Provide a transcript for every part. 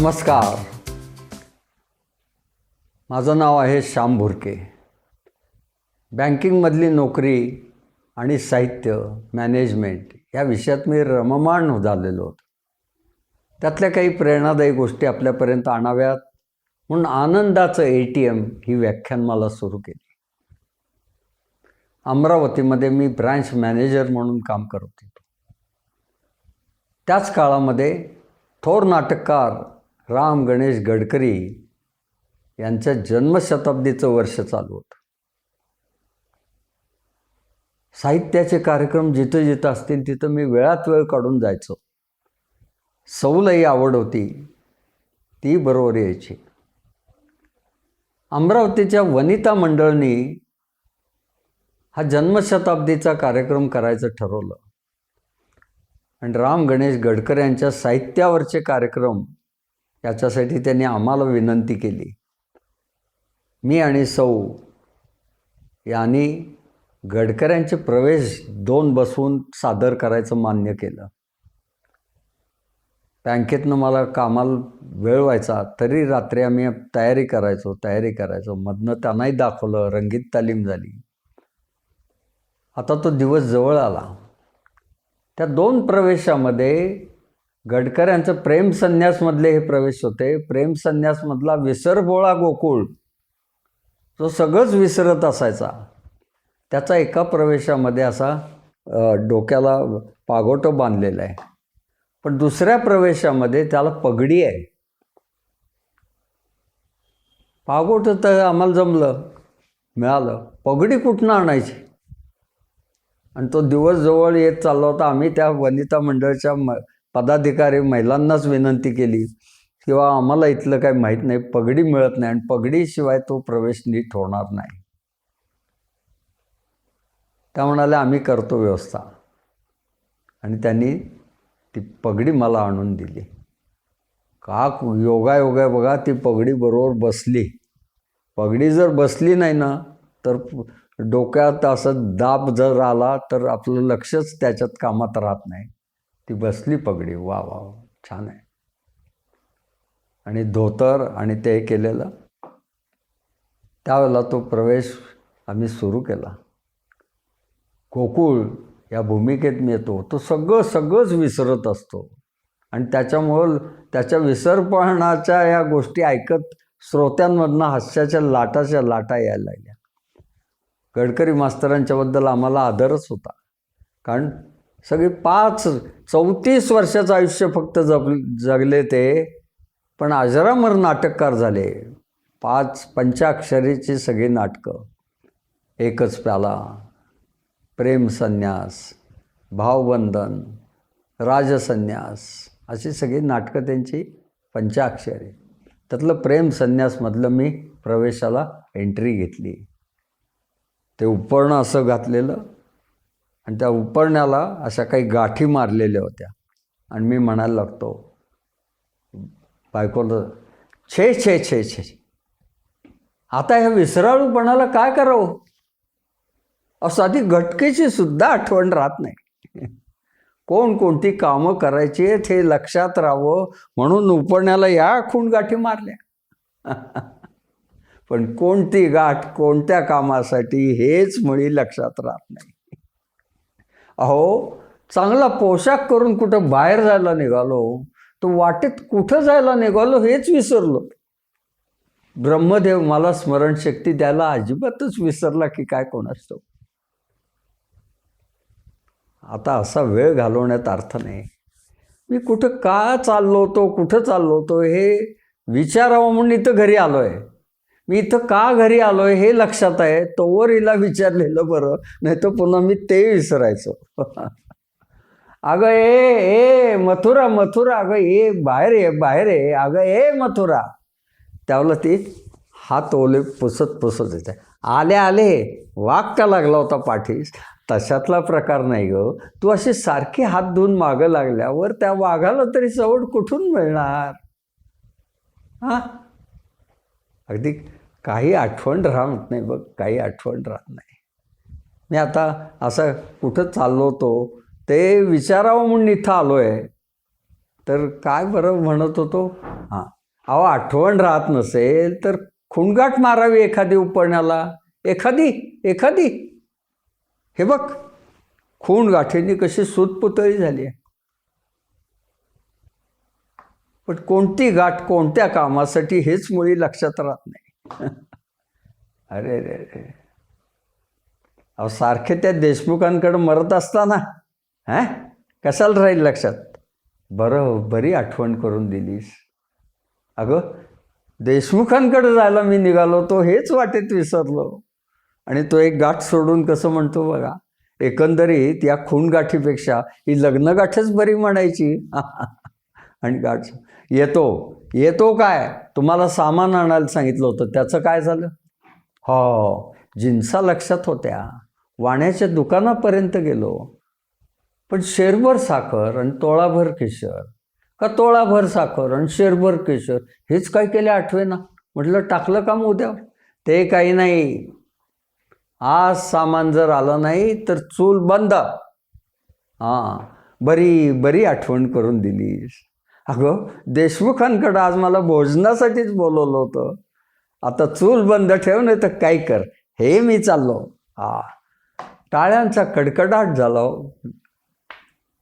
नमस्कार. माझं नाव आहे श्याम भुरके. बँकिंगमधली नोकरी आणि साहित्य मॅनेजमेंट या विषयात मी रममाण झालेलो होतो. त्यातल्या काही प्रेरणादायी गोष्टी आपल्यापर्यंत आणाव्यात म्हणून आनंदाचं ए टी एम ही व्याख्यान मला सुरू केली. अमरावतीमध्ये मी ब्रांच मॅनेजर म्हणून काम करत होतो. त्याच काळामध्ये थोर नाटककार राम गणेश गडकरी यांच्या जन्मशताब्दीचं वर्ष चालू होतं. साहित्याचे कार्यक्रम जिथं जिथं असतील तिथं मी वेळात वेळ काढून जायचो. सौलही आवड होती ती बरोबर यायची. अमरावतीच्या वनिता मंडळनी हा जन्मशताब्दीचा कार्यक्रम करायचं ठरवलं. आणि राम गणेश गडकर यांच्या साहित्यावरचे कार्यक्रम याच्यासाठी त्यांनी आम्हाला विनंती केली. मी आणि सौ यांनी गडकऱ्यांचे प्रवेश दोन बसवून सादर करायचं मान्य केलं. बँकेतनं मला कामाला वेळ व्हायचा तरी रात्री आम्ही तयारी करायचो तयारी करायचो. मधनं त्यांनाही दाखवलं रंगीत तालीम झाली. आता तो दिवस जवळ आला. त्या दोन प्रवेशामध्ये गडकऱ्यांचं प्रेम संन्यासमधले हे प्रवेश होते. प्रेम संन्यासमधला विसरबोळा गोकुळ तो सगळंच विसरत असायचा. त्याचा एका प्रवेशामध्ये असा डोक्याला पागोटं बांधलेलं आहे. पण दुसऱ्या प्रवेशामध्ये त्याला पगडी आहे. पागोटं तर आम्हाला जमलं मिळालं. पगडी कुठनं आणायची? आणि तो दिवस जवळ येत चालला होता. आम्ही त्या वनिता मंडळच्या म पदाधिकारी महिलांनाच विनंती केली किंवा आम्हाला इथलं काही माहीत नाही पगडी मिळत नाही आणि पगडीशिवाय तो प्रवेश नीट होणार नाही. त्या म्हणाल्या आम्ही करतो व्यवस्था. आणि त्यांनी ती पगडी मला आणून दिली. का योगा योगा बघा ती पगडी बरोबर बसली. पगडी जर बसली नाही ना तर डोक्यात असं दाब जर आला तर आपलं लक्षच त्याच्यात कामात राहत नाही. ती बसली पगडी. वा वा वा, छान आहे. आणि धोतर आणि ते केलेलं. त्यावेळेला तो प्रवेश आम्ही सुरू केला. गोकुळ या भूमिकेत मी येतो. तो सगळं सगळंच विसरत असतो. आणि त्याच्यामुळं त्याच्या विसरपणाच्या या गोष्टी ऐकत श्रोत्यांमधनं हास्याच्या लाटाच्या लाटा यायला लागल्या. गडकरी मास्तरांच्याबद्दल आम्हाला आदरच होता. कारण सगळे पाच चौतीस वर्षाचं आयुष्य फक्त जग जगले ते पण अजरामर नाटककार झाले. पाच पंचाक्षरीची सगळी नाटकं. एकच प्याला. प्रेम संन्यास भावबंधन राजसन्यास अशी सगळी नाटकं त्यांची पंचाक्षरी. त्यातलं प्रेम संन्यासमधलं मी प्रवेशाला एंट्री घेतली. ते उपर्ण असं घातलेलं. आणि त्या उपरण्याला अशा काही गाठी मारलेल्या होत्या. आणि मी म्हणायला लागतो बायकोला छे छे छे छे. आता ह्या विसराळूपणाला काय करावं? अहो साधी घटकेची सुद्धा आठवण राहत नाही. कोण कोणती कामं करायची आहेत हे लक्षात राहावं म्हणून उपरण्याला या खूण गाठी मारल्या. पण कोणती गाठ कोणत्या कामासाठी हेच मुळी लक्षात राहत नाही. अहो चांगला पोशाख करून कुठं बाहेर जायला निघालो तो वाटेत कुठं जायला निघालो हेच विसरलो. ब्रह्मदेव मला स्मरणशक्ती द्यायला अजिबातच विसरला की काय कोणास आता असा वेळ घालवण्यात अर्थ नाही. मी कुठं का चाललो होतो कुठं चाललो होतो हे विचारावं म्हणून इथं घरी आलो आहे मी इथं का घरी आलो आहे हे लक्षात आहे. तोवर हिला विचारलेलं बरं. नाही तर पुन्हा मी ते विसरायचो. अगं ए ए मथुरा मथुरा. अगं ए बाहेर ये बाहेर ये. अगं ए मथुरा. त्यावेळेला ती हात ओले पुसत पुसत येते. आले आले. वाघ का लागला होता पाठीस? तशातला प्रकार नाही ग. तू अशी सारखी हात धुवून मागं लागल्यावर त्या वाघाला तरी सवड कुठून मिळणार? हां? अगदी काही आठवण राहत नाही बघ काही आठवण राहत नाही. मी आता असं कुठं चाललो होतो ते विचारावं म्हणून इथं आलो आहे तर काय बरं म्हणत होतो? हां. अहो आठवण राहत नसेल तर खुणगाट मारावी एखादी उपण्याला एखादी एखादी. हे बघ खूण गाठींनी कशी सूतपुतळी झाली आहे. पण कोणती गाठ कोणत्या कामासाठी हेच मुळी लक्षात राहत नाही. अरे रे रे. अहो सारखे त्या देशमुखांकडे मरत असताना हां? कशाला राहील लक्षात? बरं बरी आठवण करून दिलीस. अगं देशमुखांकडे जायला मी निघालो तो हेच वाटेत विसरलो. आणि तो एक गाठ सोडून कसं म्हणतो बघा एकंदरीत या खून गाठीपेक्षा ही लग्नगाठच बरी म्हणायची. आणि गाठ येतो. येतो काय? तुम्हाला सामान आणायला सांगितलं होतं. त्याचं काय झालं? हो जिन्सा लक्षात होत्या. वाण्याच्या दुकानापर्यंत गेलो. पण शेरभर साखर आणि तोळाभर केशर. का तोळाभर साखर आणि शेरभर केशर? हेच काय केले आठवे ना? म्हटलं टाकलं का उद्या? ते काही नाही. आज सामान जर आलं नाही तर चूल बंद. हां बरी बरी आठवण करून दिलीस. अगं देशमुखांकडं आज मला भोजनासाठीच बोलवलं होतं. आता चूल बंद ठेव नाही तर काय कर. हे मी चाललो. हा. टाळ्यांचा कडकडाट झाला हो.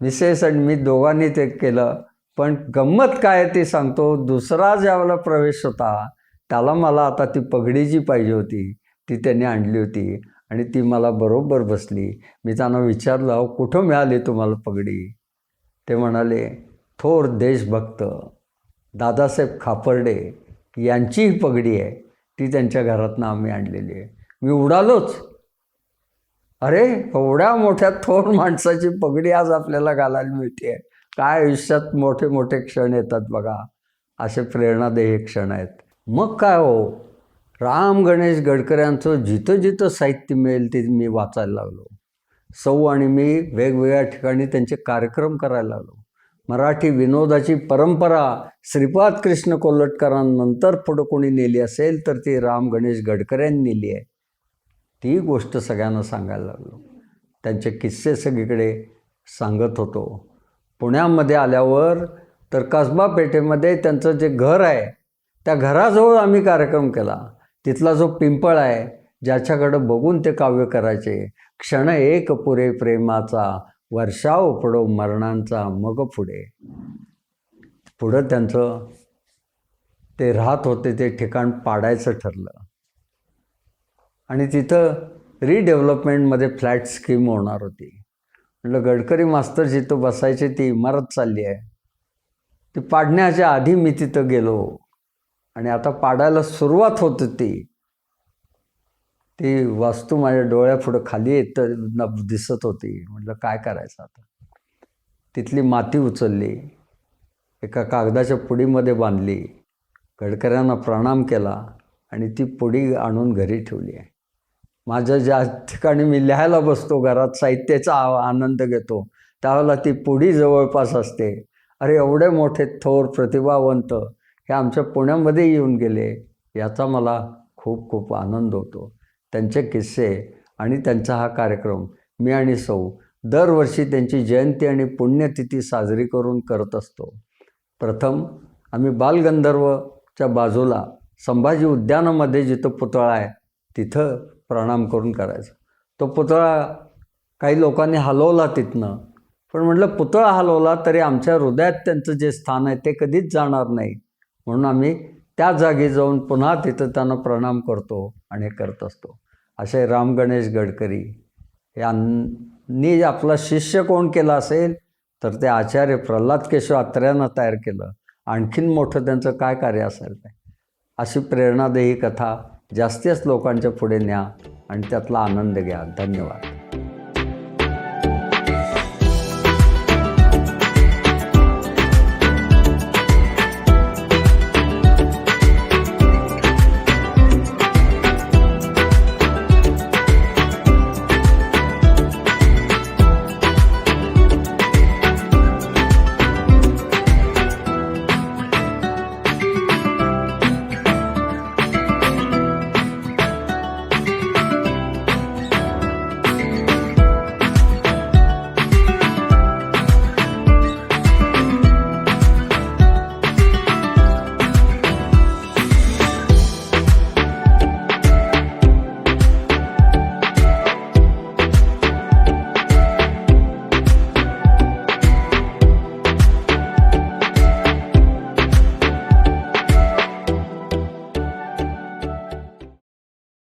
मिसेस आणि मी दोघांनी ते केलं. पण गंमत काय ते सांगतो. दुसरा ज्यावेळेला प्रवेश होता त्याला मला आता ती पगडी जी पाहिजे होती. ती त्यांनी आणली होती आणि ती मला बरोबर बसली. मी त्यांना विचारलं अहो कुठं मिळाली तुम्हाला पगडी? ते म्हणाले थोर देशभक्त दादासाहेब खापर्डे यांची ही पगडी आहे. ती त्यांच्या घरातनं आम्ही आणलेली आहे. मी उडालोच. अरे एवढ्या मोठ्या थोर माणसाची पगडी आज आपल्याला घालायला मिळते काय आयुष्यात मोठे मोठे क्षण येतात बघा. असे प्रेरणादायी क्षण आहेत. मग काय हो? राम गणेश गडकऱ्यांचं जिथं जिथं साहित्य मिळेल ते मी वाचायला लागलो. सौ आणि मी वेगवेगळ्या ठिकाणी त्यांचे कार्यक्रम करायला लागलो. मराठी विनोदाची परंपरा श्रीपाद कृष्ण कोल्हटकरांनंतर पुढं कोणी नेली असेल तर ती राम गणेश गडकऱ्यांनी नेली आहे. ती गोष्ट सगळ्यांना सांगायला लागलो. त्यांचे किस्से सगळीकडे सांगत होतो. पुण्यामध्ये आल्यावर तर कसबा पेठेमध्ये त्यांचं जे घर आहे त्या घराजवळ आम्ही कार्यक्रम केला. तिथला जो पिंपळ आहे ज्याच्याकडं बघून ते काव्य करायचे. क्षण एक पुरे प्रेमाचा वर्षा उपडो मरणांचा मग पुढे. पुढं त्यांचं ते राहत होते ते ठिकाण पाडायचं ठरलं. आणि तिथं रिडेव्हलपमेंटमध्ये फ्लॅट स्कीम होणार होती. म्हटलं गडकरी मास्तर जिथं बसायचे ती इमारत चालली आहे. ती पाडण्याच्या आधी मी तिथं गेलो. आणि आता पाडायला सुरुवात होत होती. ती वास्तू माझ्या डोळ्यापुढं खाली येत दिसत होती. म्हटलं काय करायचं आता? तिथली माती उचलली एका कागदाच्या पुडीमध्ये बांधली गडकऱ्यांना प्रणाम केला आणि ती पुडी आणून घरी ठेवली आहे. माझ्या ज्या ठिकाणी मी लिहायला बसतो घरात साहित्याचा आ- आनंद घेतो त्यावेळेला ती पुडी जवळपास असते. अरे एवढे मोठे थोर प्रतिभावंत हे आमच्या पुण्यामध्ये येऊन गेले याचा मला खूप खूप आनंद होतो. त्यांचे किस्से आणि त्यांचा हा कार्यक्रम मी आणि सौ दरवर्षी त्यांची जयंती आणि पुण्यतिथी साजरी करून करत असतो. प्रथम आम्ही बालगंधर्वच्या बाजूला संभाजी उद्यानामध्ये जिथं पुतळा आहे तिथं प्रणाम करून करायचं. तो पुतळा काही लोकांनी हलवला तिथनं पण म्हटलं पुतळा हलवला तरी आमच्या हृदयात त्यांचं जे स्थान आहे ते कधीच जाणार नाही. म्हणून आम्ही त्या जागी जाऊन पुन्हा तिथं त्यांना प्रणाम करतो आणि करत असतो. असे राम गणेश गडकरी यांनी आपला शिष्य कोण केला असेल तर ते आचार्य प्रल्हाद केशव आत्र्यानं तयार केलं. आणखीन मोठं त्यांचं काय कार्य असेल ते? अशी प्रेरणादेही कथा जास्तीच लोकांच्या पुढे न्या आणि त्यातला आनंद घ्या. धन्यवाद.